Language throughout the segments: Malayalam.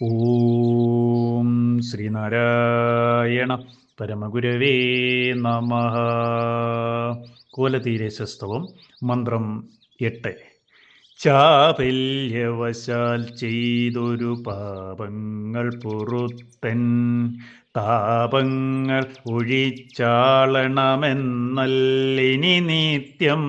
ഓം ശ്രീനാരായണ പരമഗുരവേ നമ. കോലതീരേശസ്തവം മന്ത്രം എട്ട്. ചാപല്യവശാൽ ചെയ്തൊരു പാപങ്ങൾ പുറത്തൻ താപങ്ങൾ ഒഴിച്ചാളണമെന്നല്ലിനി നിത്യം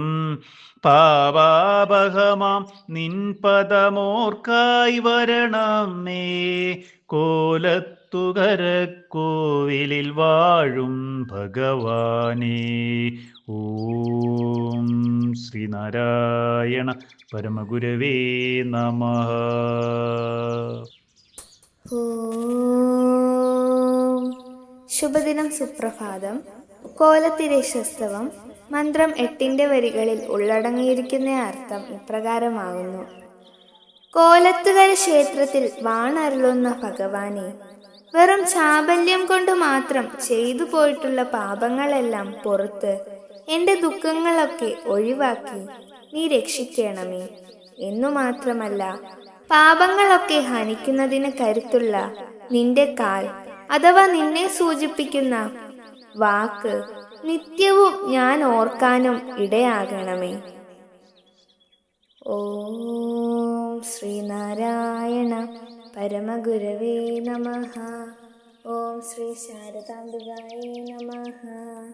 പാപാപഹമാം നിൻപദമോർക്കായി വരണമേ. കോലത്തുകര കോവിലിൽ വാഴും ഭഗവാനേ. ഓം ശ്രീനാരായണ പരമഗുരവേ നമ. ശുഭദിനം സുപ്രഭാതം. കോലത്തിരേശസ്തവം മന്ത്രം എട്ടിന്റെ വരികളിൽ ഉള്ളടങ്ങിയിരിക്കുന്ന അർത്ഥം ഇപ്രകാരമാകുന്നു. കോലത്തുകര ക്ഷേത്രത്തിൽ വാണരുളുന്ന ഭഗവാനെ വെറും ചാബല്യം കൊണ്ട് മാത്രം ചെയ്തു പോയിട്ടുള്ള പാപങ്ങളെല്ലാം പുറത്ത് എന്റെ ദുഃഖങ്ങളൊക്കെ ഒഴിവാക്കി. നീ രക്ഷിക്കണമേ. എന്നു മാത്രമല്ല പാപങ്ങളൊക്കെ ഹനിക്കുന്നതിന് കരുത്തുള്ള നിന്റെ കാൽ അഥവാ നിന്നെ സൂചിപ്പിക്കുന്ന വാക്ക് നിത്യവും ഞാൻ ഓർക്കാനും ഇടയാകണമേ. ഓം ശ്രീനാരായണ പരമഗുരവേ നമ. ഓം ശ്രീ ശാരദാംബികായ നമഃ.